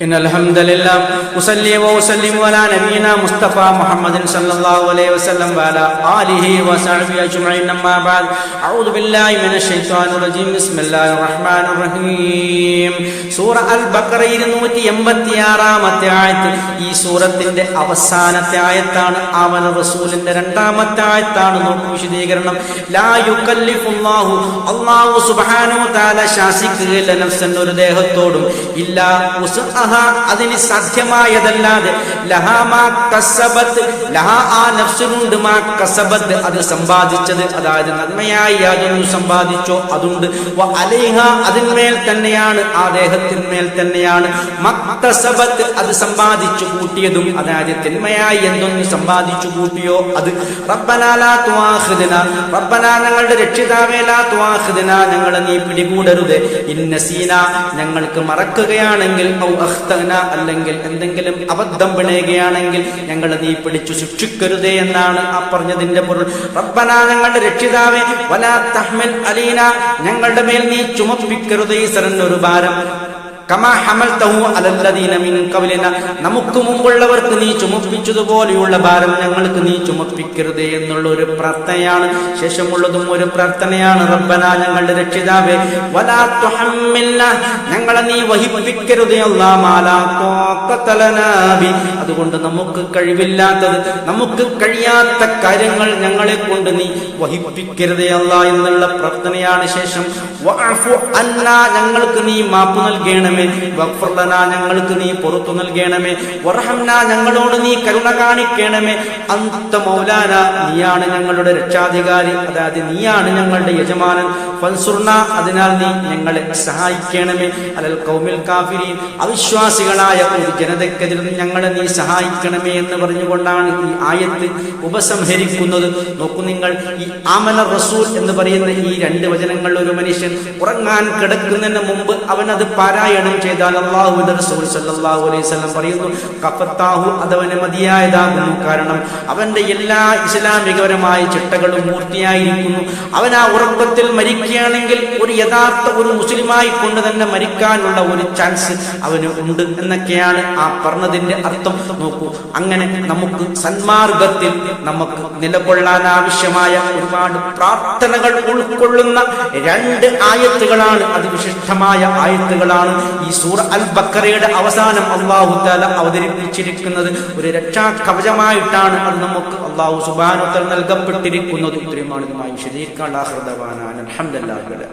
إن الحمد لله أصلي وأسلم على نبينا مصطفى محمد صلى الله عليه وسلم وعلى آله وصحبه أجمعين أما بعد أعوذ بالله من الشيطان الرجيم بسم الله الرحمن الرحيم സൂറ അൽ ബക്കറ ഇരുന്നൂറ്റി എൺപത്തി ആറാമത്തെ ആയത്ത് ഈ സൂറത്തിന്റെ അവസാനത്തെ ആയത്താണ് അവന റസൂലിന്റെ രണ്ടാമത്തെ ആയത്താണ് നോക്കൂ വിശദീകരണം ലാ യുകല്ലിഫുല്ലാഹു അല്ലാഹു സുബ്ഹാനഹു തആല ശാസിക്കുകയില്ല നഫ്സൻ ഒരു ദേഹത്തോടും ഇല്ല അതിന് സാധ്യമായതല്ലാതെ നഫ്സിനുണ്ട് മാ കസബത്ത് അത് സമ്പാദിച്ചത് അതായത് നന്മയായി യാതൊന്നും സമ്പാദിച്ചോ അതുണ്ട്. അതിന്മേൽ തന്നെയാണ് ആ ദേഹത്തിന്മേൽ തന്നെയാണ്. മക്തസബത്ത് അത് സമ്പാദിച്ചു കൂട്ടിയതും അതായത് തിന്മയായി എന്തൊന്നും സമ്പാദിച്ചു കൂട്ടിയോ അത്. റബ്ബനാലാ തുവാഖിദ്ന റബ്ബനാ ഞങ്ങളുടെ രക്ഷിതാവേലാ ലാ തുവാഖിദ്ന ഞങ്ങളെ നീ പിടികൂടരുത്. ഇന്നസീന ഞങ്ങൾക്ക് മറക്കുകയാണെങ്കിൽ ഔ അഖ്തന അല്ലെങ്കിൽ എന്തെങ്കിലും അബദ്ധം പിണയുകയാണെങ്കിൽ ഞങ്ങൾ നീ പിടിച്ചു ശിക്ഷിക്കരുതേ എന്നാണ് ആ പറഞ്ഞതിന്റെ പൊരുൾ. റബ്ബന ഞങ്ങളുടെ രക്ഷിതാവേ വലാ തഹ്മൽ അലീന ഞങ്ങളുടെ മേൽ നീ ചുമപ്പിക്കരുതേ ഈശ്വരൻ ഒരു ഭാരം. നമുക്ക് മുമ്പുള്ളവർക്ക് നീ ചുമപ്പിച്ചതുപോലെയുള്ള ഭാരം ഞങ്ങൾക്ക് നീ ചുമപ്പിക്കരുതേ എന്നുള്ള ഒരു പ്രാർത്ഥനയാണ്. ശേഷമുള്ളതും ഒരു പ്രാർത്ഥനയാണ്. റബ്ബന ഞങ്ങളുടെ രക്ഷിതാവേ ഞങ്ങളെ നീ വഹിപ്പിക്കരുതേ അതുകൊണ്ട് നമുക്ക് കഴിവില്ലാത്തത് നമുക്ക് കഴിയാത്ത കാര്യങ്ങൾ ഞങ്ങളെ കൊണ്ട് നീ വഹിപ്പിക്കരുതേ അല്ല എന്നുള്ള പ്രാർത്ഥനയാണ് ശേഷം. ഞങ്ങൾക്ക് നീ മാപ്പ് നൽകണമേ. ലനാ ഞങ്ങൾക്ക് നീ പുറത്തു നൽകണമേ. വർഹംനാ ഞങ്ങളോട് നീ കരുണ കാണിക്കണമേ. അന്ത മൗലാന നീയാണ് ഞങ്ങളുടെ രക്ഷാധികാരി. അതായത് നീയാണ് ഞങ്ങളുടെ യജമാനൻ. ഫൻസുർണ അതിനാൽ നീ ഞങ്ങളെ സഹായിക്കണമേ. അലൽ കൗമിൽ കാഫിരി അവിശ്വാസികളായ ഒരു ജനതയ്ക്കെതിരെ ഞങ്ങളെ നീ സഹായിക്കണമേ എന്ന് പറഞ്ഞുകൊണ്ടാണ് ഈ ആയത്ത് ഉപസംഹരിക്കുന്നത്. നോക്കൂ നിങ്ങൾ ഈ ആമന റസൂൽ എന്ന് പറയുന്ന ഈ രണ്ട് വചനങ്ങൾ ഒരു മനുഷ്യൻ ഉറങ്ങാൻ കിടക്കുന്നതിന് മുമ്പ് അവൻ അത് പാരായണം ചെയ്താൽ അള്ളാഹുവിന്റെ റസൂൽ സല്ലല്ലാഹു അലൈഹി വസല്ലം പറയുന്നു കഫത്താഹു അതവന് മതിയായതാകുന്നു. കാരണം അവന്റെ എല്ലാ ഇസ്ലാമികപരമായ ചിട്ടകളും പൂർത്തിയായിരിക്കുന്നു. അവൻ ആ ഉറക്കത്തിൽ മരിക്കുകയാണെങ്കിൽ ഒരു യഥാർത്ഥ ഒരു മുസ്ലിമായി കൊണ്ട് തന്നെ മരിക്കാനുള്ള ഒരു ചാൻസ് അവന് ഉണ്ട് എന്നൊക്കെയാണ് ആ പറഞ്ഞതിന്റെ അർത്ഥം. നോക്കൂ അങ്ങനെ നമുക്ക് സന്മാർഗത്തിൽ നമുക്ക് നിലകൊള്ളാൻ ആവശ്യമായ ഒരുപാട് പ്രാർത്ഥനകൾ ഉൾക്കൊള്ളുന്ന രണ്ട് ആയത്തുകളാണ് അതിവിശിഷ്ടമായ ആയത്തുകളാണ് ഈ സൂറ അൽ ബക്കറയുടെ അവസാനം അള്ളാഹു താല അവതരിപ്പിച്ചിരിക്കുന്നത് ഒരു രക്ഷാ കവചമായിട്ടാണ് അത് നമുക്ക് അള്ളാഹു സുബാനുത്തൽ നൽകപ്പെട്ടിരിക്കുന്നത്. ഇത്രയുമാണ് ഇതുമായി വിശദീകരിക്കാൻ അലഹദവാനാൻ അലഹമ്മദ്